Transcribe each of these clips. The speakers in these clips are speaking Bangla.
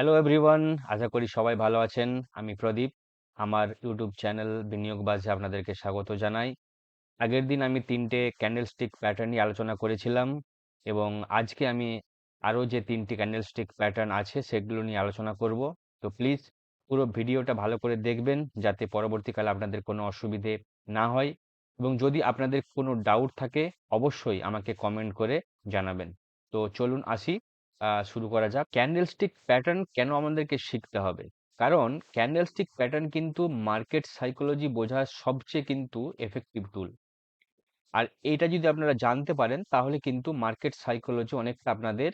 হ্যালো এভরিওয়ান আশা করি সবাই ভালো আছেন। আমি প্রদীপ। আমার ইউটিউব চ্যানেল বিনিয়োগবাজে আপনাদেরকে স্বাগত জানাই। আগের দিন আমি তিনটে ক্যান্ডেল স্টিক প্যাটার্ন নিয়ে আলোচনা করেছিলাম এবং আজকে আমি আরও যে তিনটি ক্যান্ডেল স্টিক প্যাটার্ন আছে সেগুলো নিয়ে আলোচনা করব। তো প্লিজ পুরো ভিডিওটা ভালো করে দেখবেন যাতে পরবর্তীকালে আপনাদের কোনো অসুবিধে না হয় এবং যদি আপনাদের কোনো ডাউট থাকে অবশ্যই আমাকে কমেন্ট করে জানাবেন। তো চলুন আসি। শুরু করা যাক। ক্যান্ডেলস্টিক প্যাটার্ন কেন আমাদেরকে শিখতে হবে? কারণ ক্যান্ডেলস্টিক প্যাটার্ন কিন্তু মার্কেট সাইকোলজি বোঝার সবচেয়ে কিন্তু এফেক্টিভ টুল আর এটা যদি আপনারা জানতে পারেন, তাহলে কিন্তু মার্কেট সাইকোলজি অনেকটা আপনাদের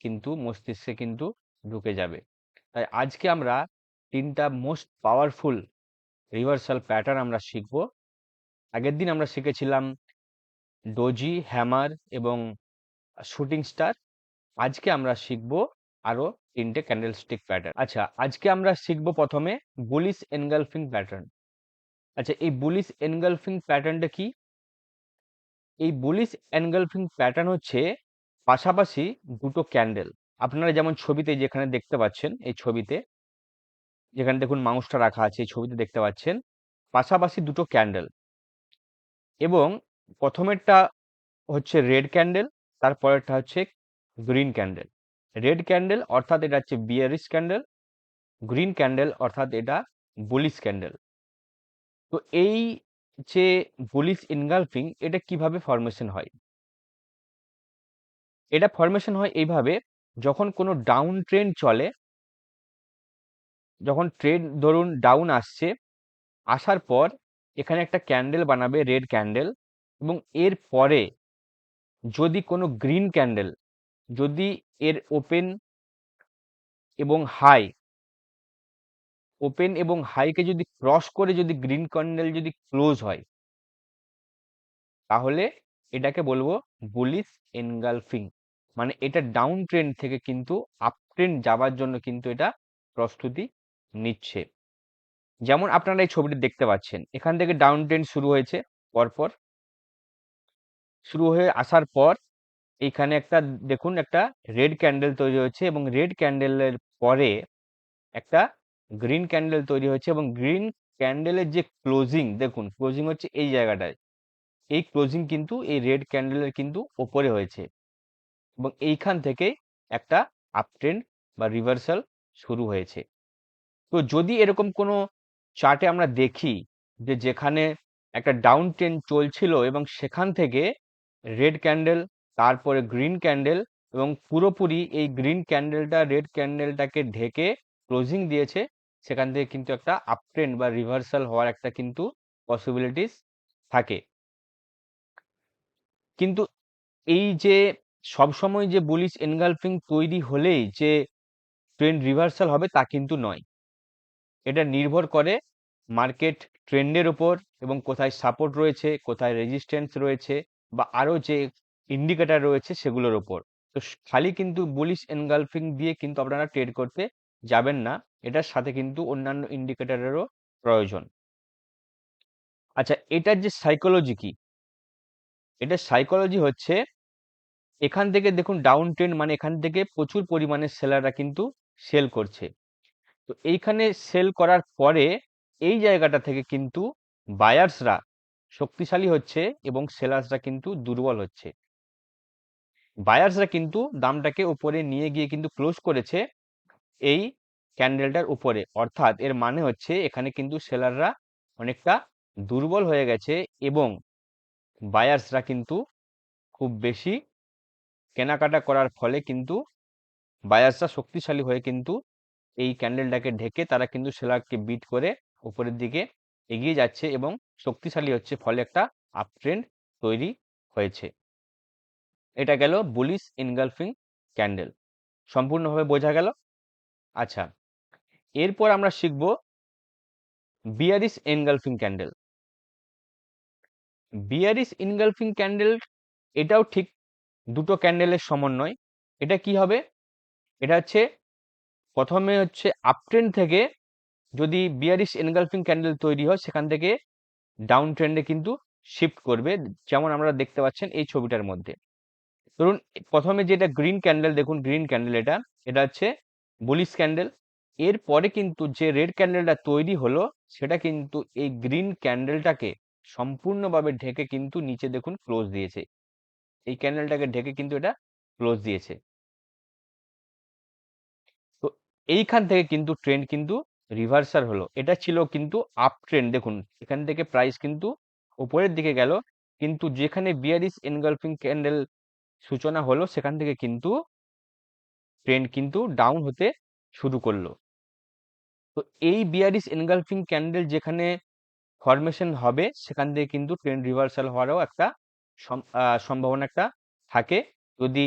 কিন্তু মস্তিষ্কে কিন্তু ঢুকে যাবে। তাই আজকে আমরা তিনটা মোস্ট পাওয়ারফুল রিভার্সাল প্যাটার্ন আমরা শিখব। আগের দিন আমরা শিখেছিলাম ডোজি হ্যামার এবং শুটিং স্টার আজকে আমরা শিখব আরও তিনটে ক্যান্ডেলস্টিক প্যাটার্ন আচ্ছা আজকে আমরা শিখব প্রথমে বুলিশ এনগালফিং প্যাটার্ন আচ্ছা এই বুলিশ এনগালফিং প্যাটার্নটা কি? এই বুলিশ এনগালফিং প্যাটার্ন হচ্ছে পাশাপাশি দুটো ক্যান্ডেল আপনারা যেমন ছবিতে যেখানে দেখতে পাচ্ছেন, এই ছবিতে, যেখানে দেখুন মাউসটা রাখা আছে, এই ছবিতে দেখতে পাচ্ছেন, পাশাপাশি দুটো ক্যান্ডেল এবং প্রথমেরটা হচ্ছে রেড ক্যান্ডেল তারপরেরটা হচ্ছে গ্রিন ক্যান্ডেল রেড ক্যান্ডেল অর্থাৎ এটা হচ্ছে বিয়ারিশ ক্যান্ডেল গ্রিন ক্যান্ডেল অর্থাৎ এটা বুলিশ ক্যান্ডেল তো এই যে বুলিশ ইনগালফিং এটা কীভাবে ফরমেশন হয়? এটা ফরমেশন হয় এইভাবে, যখন কোনো ডাউন ট্রেন্ড চলে, যখন ট্রেন ধরুন ডাউন আসছে, আসার পর এখানে একটা ক্যান্ডেল বানাবে রেড ক্যান্ডেল এবং এর পরে যদি কোনো গ্রিন ক্যান্ডেল যদি এর ওপেন এবং হাই ওপেন এবং হাইকে যদি ক্রস করে যদি গ্রিন ক্যান্ডেল যদি ক্লোজ হয়, তাহলে এটাকে বলব বুলিশ এনগালফিং মানে এটা ডাউন ট্রেন্ড থেকে কিন্তু আপ ট্রেন্ড যাবার জন্য কিন্তু এটা প্রস্তুতি নিচ্ছে। যেমন আপনারা এই ছবিটি দেখতে পাচ্ছেন, এখান থেকে ডাউন ট্রেন্ড শুরু হয়েছে পরপর। শুরু হয়ে আসার পর এইখানে একটা দেখুন একটা রেড ক্যান্ডেল তৈরি হয়েছে এবং রেড ক্যান্ডেলের পরে একটা গ্রিন ক্যান্ডেল তৈরি হয়েছে এবং গ্রিন ক্যান্ডেলের যে ক্লোজিং দেখুন ক্লোজিং হচ্ছে এই জায়গাটায়। এই ক্লোজিং কিন্তু এই রেড ক্যান্ডেলের কিন্তু ওপরে হয়েছে এবং এইখান থেকে একটা আপ ট্রেন্ড বা রিভার্সাল শুরু হয়েছে। তো যদি এরকম কোনো চার্টে আমরা দেখি যে যেখানে একটা ডাউন ট্রেন্ড চলছিল এবং সেখান থেকে রেড ক্যান্ডেল তারপরে গ্রিন ক্যান্ডেল এবং পুরোপুরি এই গ্রিন ক্যান্ডেলটা রেড ক্যান্ডেলটাকে ঢেকে ক্লোজিং দিয়েছে, সেখান থেকে কিন্তু একটা আপ ট্রেন্ড বা রিভার্সাল হওয়ার একটা কিন্তু পসিবিলিটিস থাকে। কিন্তু এই যে সবসময় যে বুলিশ এনগালফিং তৈরি হলেই যে ট্রেন্ড রিভার্সাল হবে তা কিন্তু নয়। এটা নির্ভর করে মার্কেট ট্রেন্ডের ওপর এবং কোথায় সাপোর্ট রয়েছে, কোথায় রেজিস্ট্যান্স রয়েছে বা আরও যে ইন্ডিকেটার রয়েছে সেগুলোর ওপর। তো খালি কিন্তু বুলিশ এনগালফিং দিয়ে কিন্তু আপনারা ট্রেড করতে যাবেন না। এটার সাথে কিন্তু অন্যান্য ইন্ডিকেটারেরও প্রয়োজন। আচ্ছা এটার যে সাইকোলজি কি? এটার সাইকোলজি হচ্ছে এখান থেকে দেখুন ডাউন ট্রেন্ড মানে এখান থেকে প্রচুর পরিমাণে সেলাররা কিন্তু সেল করছে। তো এইখানে সেল করার পরে এই জায়গাটা থেকে কিন্তু বায়ার্সরা শক্তিশালী হচ্ছে এবং সেলার্সরা কিন্তু দুর্বল হচ্ছে। বায়ার্সরা কিন্তু দামটাকে উপরে নিয়ে গিয়ে কিন্তু ক্লোজ করেছে এই ক্যান্ডেলটার উপরে। অর্থাৎ এর মানে হচ্ছে এখানে কিন্তু সেলাররা অনেকটা দুর্বল হয়ে গেছে এবং বায়ার্সরা কিন্তু খুব বেশি কেনাকাটা করার ফলে কিন্তু বায়ার্সরা শক্তিশালী হয়ে কিন্তু এই ক্যান্ডেলটাকে ঢেকে তারা কিন্তু সেলারকে বিট করে উপরের দিকে এগিয়ে যাচ্ছে এবং শক্তিশালী হচ্ছে ফলে একটা আপ ট্রেন্ড তৈরি হয়েছে। এটা গেল বুলিশ ইনগালফিং ক্যান্ডেল সম্পূর্ণভাবে বোঝা গেল? আচ্ছা এরপর আমরা শিখব bearish engulfing candle bearish engulfing candle এটাও ঠিক দুটো ক্যান্ডেলের সমন্বয় এটা কি হবে? এটা হচ্ছে, প্রথমে হচ্ছে আপট্রেন্ড থেকে যদি বিয়ারিশ এনগালফিং ক্যান্ডেল তৈরি হয়, সেখান থেকে ডাউন ট্রেন্ডে কিন্তু শিফট করবে। যেমন আমরা দেখতে পাচ্ছেন এই ছবিটার মধ্যে। ধরুন, প্রথমে যেটা গ্রিন ক্যান্ডেল দেখুন গ্রিন ক্যান্ডেল এটা এটা হচ্ছে বুলিশ ক্যান্ডেল এরপরে কিন্তু যে রেড ক্যান্ডেলটা তৈরি হলো, সেটা কিন্তু এই গ্রিন ক্যান্ডেলটাকে সম্পূর্ণভাবে ঢেকে কিন্তু নিচে দেখুন ক্লোজ দিয়েছে। এই ক্যান্ডেলটাকে ঢেকে কিন্তু এটা ক্লোজ দিয়েছে। তো এইখান থেকে কিন্তু ট্রেন্ড কিন্তু রিভার্সাল হলো। এটা ছিল কিন্তু আপ ট্রেন্ড দেখুন, এখান থেকে প্রাইস কিন্তু উপরের দিকে গেল, কিন্তু যেখানে বিয়ারিস এনগালফিং ক্যান্ডেল সূচনা হলো সেখান থেকে কিন্তু ট্রেন্ড কিন্তু ডাউন হতে শুরু করল। তো এই বিয়ারিস এনগালফিং ক্যান্ডেল যেখানে ফরমেশন হবে, সেখান থেকে কিন্তু ট্রেন্ড রিভার্সাল হওয়ারও একটা সম্ভাবনা একটা থাকে। যদি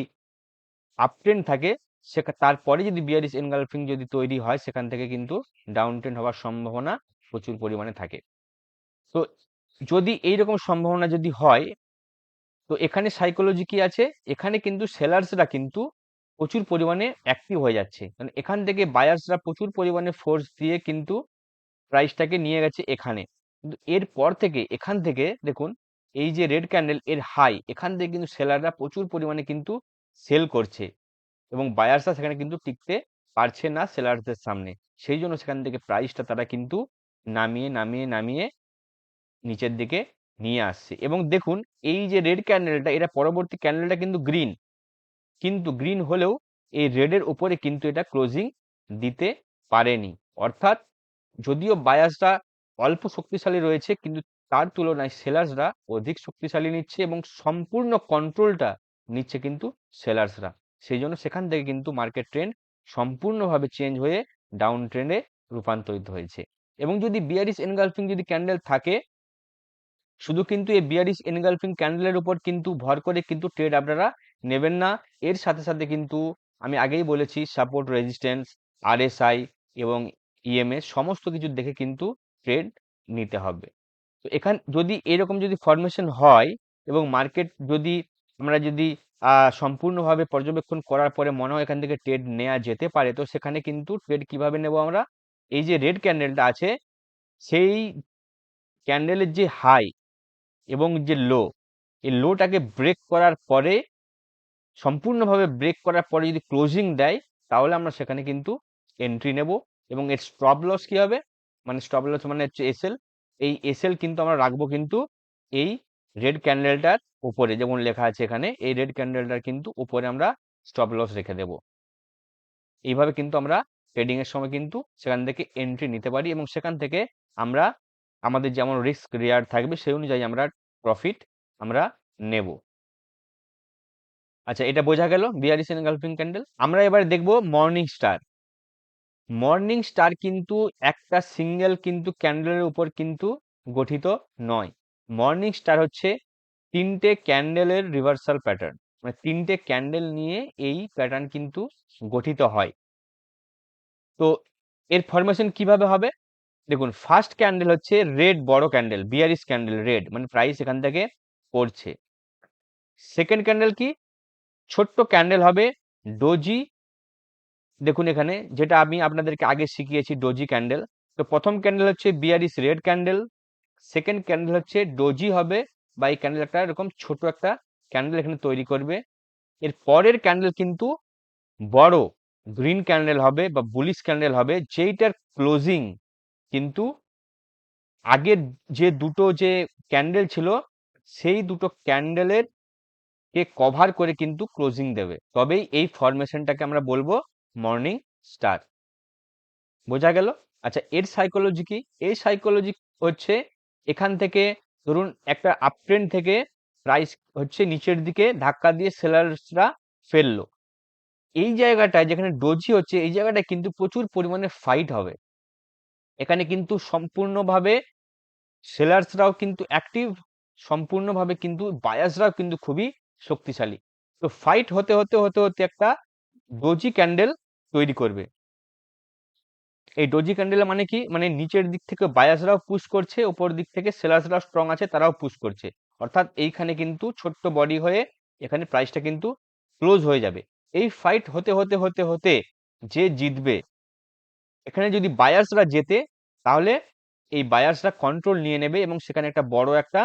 আপ ট্রেন্ড থাকে সে তারপরে যদি বিয়ারিস এনগালফিং যদি তৈরি হয়, সেখান থেকে কিন্তু ডাউন ট্রেন্ড হওয়ার সম্ভাবনা প্রচুর পরিমাণে থাকে। তো যদি এইরকম সম্ভাবনা যদি হয় তো এখানে সাইকোলজি কি আছে? এখানে কিন্তু সেলার্সরা কিন্তু প্রচুর পরিমাণে অ্যাক্টিভ হয়ে যাচ্ছে। মানে এখান থেকে বায়ার্সরা প্রচুর পরিমাণে ফোর্স দিয়ে কিন্তু প্রাইসটাকে নিয়ে গেছে এখানে। কিন্তু এরপর থেকে, এখান থেকে দেখুন, এই যে রেড ক্যান্ডেল এর হাই এখান থেকে কিন্তু সেলাররা প্রচুর পরিমাণে কিন্তু সেল করছে। এবং বায়ার্সরা সেখানে কিন্তু টিকতে পারছে না সেলারদের সামনে। সেই জন্য সেখান থেকে প্রাইসটা তারা কিন্তু নামিয়ে নামিয়ে নামিয়ে নিচের দিকে নিয়ে আসছে। এবং দেখুন, এই যে রেড ক্যান্ডেলটা এটা পরবর্তী ক্যান্ডেলটা কিন্তু গ্রিন কিন্তু গ্রিন হলেও এই রেডের উপরে কিন্তু এটা ক্লোজিং দিতে পারেনি। অর্থাৎ যদিও বায়াসরা অল্প শক্তিশালী রয়েছে, কিন্তু তার তুলনায় সেলার্সরা অধিক শক্তিশালী নিচ্ছে এবং সম্পূর্ণ কন্ট্রোলটা নিচ্ছে কিন্তু সেলার্সরা সেই জন্য সেখান থেকে কিন্তু মার্কেট ট্রেন্ড সম্পূর্ণভাবে চেঞ্জ হয়ে ডাউন ট্রেন্ডে রূপান্তরিত হয়েছে। এবং যদি বিয়ারিস এনগালফিং যদি ক্যান্ডেল থাকে শুধু কিন্তু এই বিয়ারিস এনগালফিং ক্যান্ডেলের উপর কিন্তু ভর করে কিন্তু ট্রেড আপনারা নেবেন না। এর সাথে সাথে কিন্তু আমি আগেই বলেছি সাপোর্ট রেজিস্ট্যান্স আরএসআই এবং ইএমএস সমস্ত কিছু দেখে কিন্তু ট্রেড নিতে হবে। তো এখান, যদি এরকম যদি ফরমেশন হয় এবং মার্কেট যদি আমরা যদি সম্পূর্ণভাবে পর্যবেক্ষণ করার পরে মনে হয় এখান থেকে ট্রেড নেওয়া যেতে পারে, তো সেখানে কিন্তু ট্রেড কীভাবে নেব আমরা? এই যে রেড ক্যান্ডেলটা আছে, সেই ক্যান্ডেলের যে হাই এবং যে লো, এই লোটাকে ব্রেক করার পরে, সম্পূর্ণভাবে ব্রেক করার পরে যদি ক্লোজিং দেয়, তাহলে আমরা সেখানে কিন্তু এন্ট্রি নেব এবং এর স্টপ লস কী হবে? মানে স্টপ লস মানে হচ্ছে এসএল এই এসএল কিন্তু আমরা রাখব কিন্তু এই রেড ক্যান্ডেলটার উপরে, যেমন লেখা আছে এখানে, এই রেড ক্যান্ডেলটার কিন্তু উপরে আমরা স্টপ লস রেখে দেব। এইভাবে কিন্তু আমরা ট্রেডিং এর সময় কিন্তু সেখান থেকে এন্ট্রি নিতে পারি এবং সেখান থেকে আমরা আমাদের যেমন রিস্ক রেয়ার থাকবে, সেই অনুযায়ী আমরা প্রফিট আমরা নেব। আচ্ছা এটা বোঝা গেল? বিয়ারিস এনগালফিং ক্যান্ডেল আমরা এবার দেখব মর্নিং স্টার মর্নিং স্টার কিন্তু একটা সিঙ্গেল কিন্তু ক্যান্ডেলের উপর কিন্তু গঠিত নয়। মর্নিং স্টার হচ্ছে তিনটে ক্যান্ডেলের রিভার্সাল প্যাটার্ন মানে তিনটে ক্যান্ডেল নিয়ে এই প্যাটার্ন কিন্তু গঠিত হয়। তো এর ফরমেশন কীভাবে হবে? দেখুন ফার্স্ট ক্যান্ডেল হচ্ছে রেড বড় ক্যান্ডেল বিয়ারিস ক্যান্ডেল রেড মানে প্রাইস এখান থেকে পড়ছে। সেকেন্ড ক্যান্ডেল কি? ছোট্ট ক্যান্ডেল হবে ডোজি দেখুন এখানে, যেটা আমি আপনাদেরকে আগে শিখিয়েছি ডোজি ক্যান্ডেল তো প্রথম ক্যান্ডেল হচ্ছে bearish red candle second candle হচ্ছে ডোজি হবে বা এই ক্যান্ডেল একটা এরকম ছোট একটা ক্যান্ডেল এখানে তৈরি করবে। এর পরের ক্যান্ডেল কিন্তু বড় গ্রিন ক্যান্ডেল হবে বা বুলিশ ক্যান্ডেল হবে, যেইটার ক্লোজিং কিন্তু আগের যে দুটো যে ক্যান্ডেল ছিল, সেই দুটো ক্যান্ডেলের কে কভার করে কিন্তু ক্লোজিং দেবে। তবেই এই ফরমেশনটাকে আমরা বলব মর্নিং স্টার বোঝা গেল? আচ্ছা এর সাইকোলজি কি? এই সাইকোলজি হচ্ছে এখান থেকে ধরুন একটা আপ ট্রেন্ড থেকে প্রাইস হচ্ছে নিচের দিকে ধাক্কা দিয়ে সেলার্সরা ফেলল। এই জায়গাটায় যেখানে ডোজি হচ্ছে, এই জায়গাটায় কিন্তু প্রচুর পরিমাণে ফাইট হবে। এখানে কিন্তু সম্পূর্ণভাবে সেলার্সরাও কিন্তু অ্যাক্টিভ সম্পূর্ণভাবে কিন্তু বায়াসরাও কিন্তু খুবই শক্তিশালী। তো ফাইট হতে হতে হতে হতে একটা ডোজি ক্যান্ডেল তৈরি করবে। এই ডোজি ক্যান্ডেল মানে কি? মানে নিচের দিক থেকে বায়াসরাও পুশ করছে, উপর দিক থেকে সেলার্সরাও স্ট্রং আছে, তারাও পুশ করছে। অর্থাৎ এইখানে কিন্তু ছোট্ট বডি হয়ে এখানে প্রাইসটা কিন্তু ক্লোজ হয়ে যাবে। এই ফাইট হতে হতে হতে হতে যে জিতবে এখানে যদি বায়ার্সরা জেতে, তাহলে এই বায়ার্সরা কন্ট্রোল নিয়ে নেবে এবং সেখানে একটা বড় একটা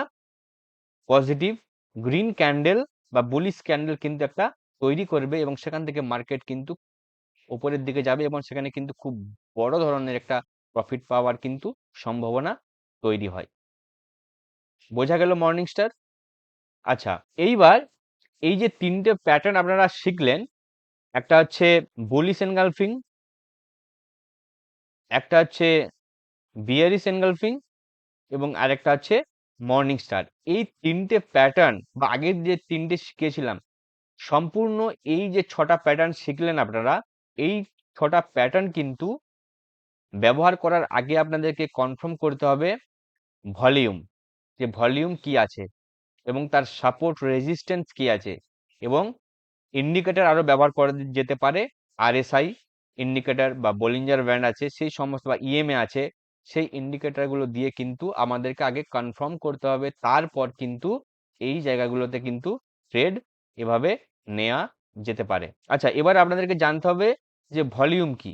পজিটিভ গ্রিন ক্যান্ডেল বা বুলিশ ক্যান্ডেল কিন্তু একটা তৈরি করবে এবং সেখান থেকে মার্কেট কিন্তু ওপরের দিকে যাবে এবং সেখানে কিন্তু খুব বড় ধরনের একটা প্রফিট পাওয়ার কিন্তু সম্ভাবনা তৈরি হয়। বোঝা গেল মর্নিং স্টার আচ্ছা এইবার এই যে তিনটে প্যাটার্ন আপনারা শিখলেন, একটা হচ্ছে বুলিশ এনগালফিং একটা হচ্ছে বিয়ারিশ এনগালফিং এবং আরেকটা হচ্ছে মর্নিং স্টার। এই তিনটে প্যাটার্ন বা আগের যে তিনটে শিখেছিলাম, সম্পূর্ণ এই যে ছটা প্যাটার্ন শিখলেন আপনারা, এই ছটা প্যাটার্ন কিন্তু ব্যবহার করার আগে আপনাদেরকে কনফার্ম করতে হবে ভলিউম যে ভলিউম কি আছে এবং তার সাপোর্ট রেজিস্ট্যান্স কি আছে এবং ইন্ডিকেটর আরও ব্যবহার করা যেতে পারে আরএসআই ইন্ডিকেটর বা বলিঞ্জার ব্যান্ড আছে, সেই সমস্ত বা ইএমএ আছে, সেই ইন্ডিকেটারগুলো দিয়ে কিন্তু আমাদেরকে আগে কনফার্ম করতে হবে। তারপর কিন্তু এই জায়গাগুলোতে কিন্তু ট্রেড এভাবে নেওয়া যেতে পারে। আচ্ছা এবার আপনাদেরকে জানতে হবে যে ভলিউম কি।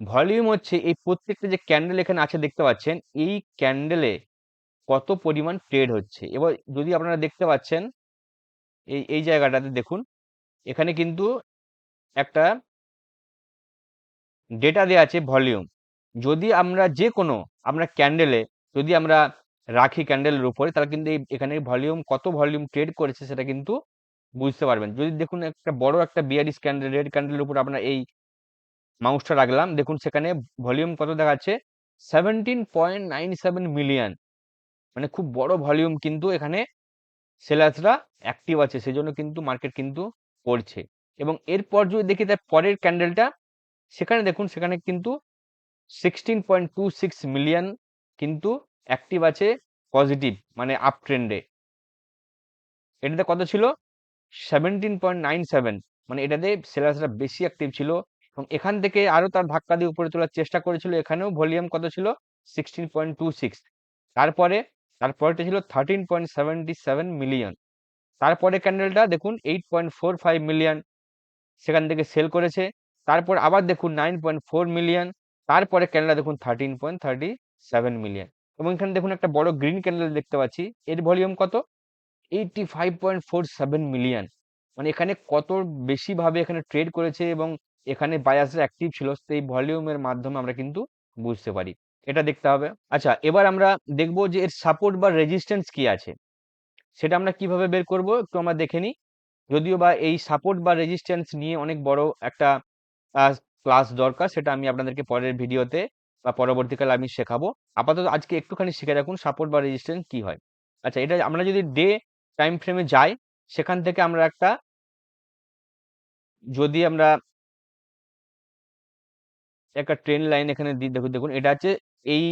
ভলিউম হচ্ছে এই প্রত্যেকটা যে ক্যান্ডেল এখানে আছে দেখতে পাচ্ছেন, এই ক্যান্ডেলে কত পরিমাণ ট্রেড হচ্ছে। এবার যদি আপনারা দেখতে পাচ্ছেন, এই এই জায়গাটাতে দেখুন, এখানে কিন্তু একটা ডেটা দেওয়া আছে ভলিউম যদি আমরা যে কোনো আমরা ক্যান্ডেলে যদি আমরা রাখি ক্যান্ডেলের উপরে, তাহলে কিন্তু এখানে ভলিউম কত ভলিউম ট্রেড করেছে সেটা কিন্তু বুঝতে পারবেন। যদি দেখুন একটা বড় একটা বিয়ারিস ক্যান্ডেল রেড ক্যান্ডেলের উপর আমরা এই মাউসটা রাখলাম, দেখুন সেখানে ভলিউম কত দেখাচ্ছে? Seventeen point nine seven million মানে খুব বড় ভলিউম কিন্তু এখানে সেলার্সরা অ্যাক্টিভ আছে, সেজন্য কিন্তু মার্কেট কিন্তু পড়ছে এবং এরপর যদি দেখি তার পরের ক্যান্ডেলটা সেখানে দেখুন, সেখানে কিন্তু sixteen point two six million কিন্তু অ্যাক্টিভ আছে পজিটিভ মানে আপ ট্রেন্ডে এটাতে কত ছিল? সেভেন্টিন পয়েন্ট নাইন সেভেন মানে এটাতে সেলার্সরা বেশি অ্যাক্টিভ ছিল। এবং এখান থেকে আরও তার ধাক্কা দিয়ে উপরে তোলার চেষ্টা করেছিল, এখানেও ভলিউম কত ছিল? সিক্সটিন পয়েন্ট টু সিক্স তারপরে, তারপরেটা ছিল থার্টিন পয়েন্ট সেভেন মিলিয়ন তারপরে ক্যান্ডেলটা দেখুন eight point four five million সেখান থেকে সেল করেছে। তারপর আবার দেখুন নাইন পয়েন্ট ফোর মিলিয়ন তারপরে ক্যান্ডেল দেখুন thirteen point thirty seven million এবং এখানে দেখুন একটা বড় গ্রিন ক্যান্ডেল দেখতে পাচ্ছি, এর ভলিউম কত? Eighty five point four seven million মানে এখানে কত বেশিভাবে এখানে ট্রেড করেছে এবং এখানে বায়াসরা অ্যাক্টিভ ছিল সেই ভলিউমের মাধ্যমে আমরা কিন্তু বুঝতে পারি। এটা দেখতে হবে। আচ্ছা এবার আমরা দেখব যে এর সাপোর্ট বা রেজিস্ট্যান্স কি আছে। সেটা আমরা কীভাবে বের করব একটু আমরা দেখে নিই। যদিও বা এই সাপোর্ট বা রেজিস্ট্যান্স নিয়ে অনেক বড় একটা ক্লাস দরকার, সেটা আমি আপনাদেরকে পরের ভিডিওতে বা পরবর্তীকালে আমি শেখাবো। আপাতত আজকে একটুখানি শিখে রাখুন সাপোর্ট বা রেজিস্ট্যান্স কি হয়। আচ্ছা এটা আমরা যদি ডে টাইম ফ্রেমে যাই, সেখান থেকে আমরা একটা যদি আমরা একটা ট্রেন লাইন এখানে দিই দেখুন দেখুন, এটা হচ্ছে এই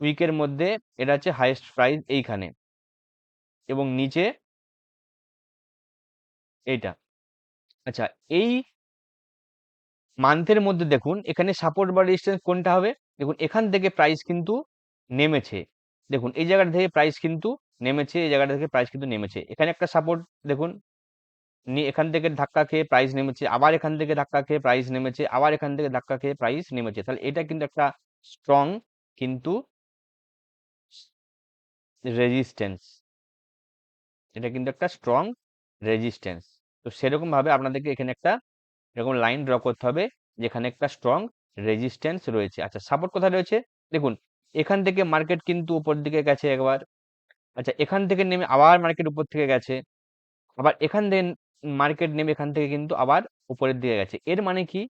উইকের মধ্যে এটা হচ্ছে হাইয়েস্ট প্রাইস এইখানে এবং নিচে এইটা। আচ্ছা এই মান্থের মধ্যে দেখুন, এখানে সাপোর্ট বা রেজিস্ট্যান্স কোনটা হবে? দেখুন, এখান থেকে প্রাইস কিন্তু নেমেছে। দেখুন, এই জায়গাটা থেকে প্রাইস কিন্তু নেমেছে, এই জায়গাটা থেকে প্রাইস কিন্তু নেমেছে। এখানে একটা সাপোর্ট দেখুন নিয়ে এখান থেকে ধাক্কা খেয়ে প্রাইস নেমেছে, আবার এখান থেকে ধাক্কা খেয়ে প্রাইস নেমেছে, আবার এখান থেকে ধাক্কা খেয়ে প্রাইস নেমেছে। তাহলে এটা কিন্তু একটা স্ট্রং কিন্তু রেজিস্ট্যান্স এটা কিন্তু একটা স্ট্রং রেজিস্ট্যান্স তো সেরকমভাবে আপনাদেরকে এখানে একটা এরকম লাইন ড্র করতে হবে, যেখানে একটা স্ট্রং রেজিস্ট্যান্স রয়েছে। আচ্ছা সাপোর্ট কোথায় রয়েছে? দেখুন, এখান থেকে মার্কেট কিন্তু উপর দিকে গেছে একবার। আচ্ছা এখান থেকে নেমে আবার মার্কেট উপর থেকে গেছে। আবার এখান থেকে মার্কেট নেমে এখান থেকে কিন্তু আবার উপরের দিকে গেছে। এর মানে কি?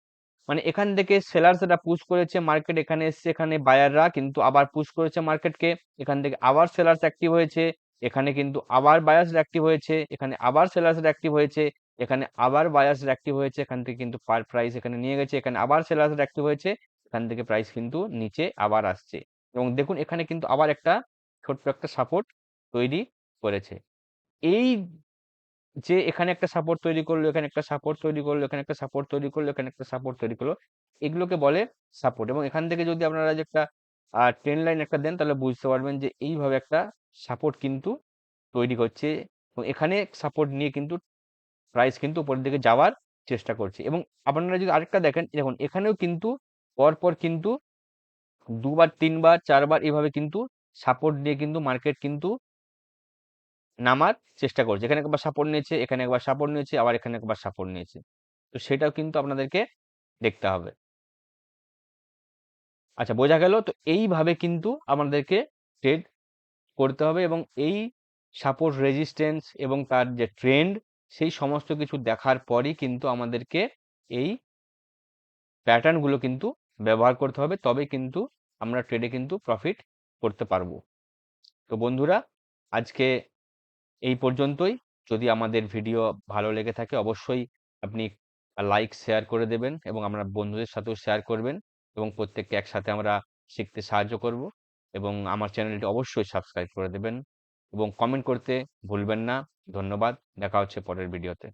মানে এখান থেকে সেলার্সরা পুশ করেছে মার্কেট এখানে এসছে, এখানে বায়াররা কিন্তু আবার পুশ করেছে মার্কেটকে এখান থেকে আবার সেলার্স অ্যাক্টিভ হয়েছে, এখানে কিন্তু আবার বায়ার্স অ্যাক্টিভ হয়েছে, এখানে আবার সেলার্স অ্যাক্টিভ হয়েছে। এখানে আবার বায়ার্স অ্যাক্টিভ হয়েছে, এখান থেকে কিন্তু পার প্রাইস এখানে নিয়ে গেছে, এখানে আবার সেলার্স অ্যাক্টিভ হয়েছে, এখান থেকে প্রাইস কিন্তু নিচে আবার আসছে। এবং দেখুন, এখানে কিন্তু আবার একটা ছোট্ট একটা সাপোর্ট তৈরি করেছে। এই যে এখানে একটা সাপোর্ট তৈরি করল, এখানে একটা সাপোর্ট তৈরি করল, এখানে একটা সাপোর্ট তৈরি করল, এখানে একটা সাপোর্ট তৈরি করল, এগুলোকে বলে সাপোর্ট এবং এখান থেকে যদি আপনারা একটা ট্রেন লাইন একটা দেন, তাহলে বুঝতে পারবেন যে এইভাবে একটা সাপোর্ট কিন্তু তৈরি করছে। এবং এখানে সাপোর্ট নিয়ে কিন্তু প্রাইস কিন্তু উপরের দিকে যাওয়ার চেষ্টা করছে। এবং আপনারা যদি আরেকটা দেখেন দেখুন, এখানেও কিন্তু পরপর কিন্তু দুবার, তিনবার, চারবার এভাবে কিন্তু সাপোর্ট দিয়ে কিন্তু মার্কেট কিন্তু নামার চেষ্টা করছে। এখানে একবার সাপোর্ট নিয়েছে, এখানে একবার সাপোর্ট নিয়েছে, আবার এখানে একবার সাপোর্ট নিয়েছে। তো সেটাও কিন্তু আপনাদেরকে দেখতে হবে। আচ্ছা বোঝা গেল? তো এইভাবে কিন্তু আমাদেরকে ট্রেড করতে হবে এবং এই সাপোর্ট রেজিস্ট্যান্স এবং তার যে ট্রেন্ড সেই সমস্ত কিছু দেখার পরই কিন্তু আমাদেরকে এই প্যাটার্নগুলো কিন্তু ব্যবহার করতে হবে। তবে কিন্তু আমরা ট্রেডে কিন্তু প্রফিট করতে পারব। তো বন্ধুরা, আজকে এই পর্যন্তই। যদি আমাদের ভিডিও ভালো লেগে থাকে, অবশ্যই আপনি লাইক শেয়ার করে দেবেন এবং আমরা বন্ধুদের সাথেও শেয়ার করবেন এবং প্রত্যেককে একসাথে আমরা শিখতে সাহায্য করব এবং আমার চ্যানেলটি অবশ্যই সাবস্ক্রাইব করে দেবেন। এবং কমেন্ট করতে ভুলবেন না। ধন্যবাদ। দেখা হচ্ছে পরের ভিডিওতে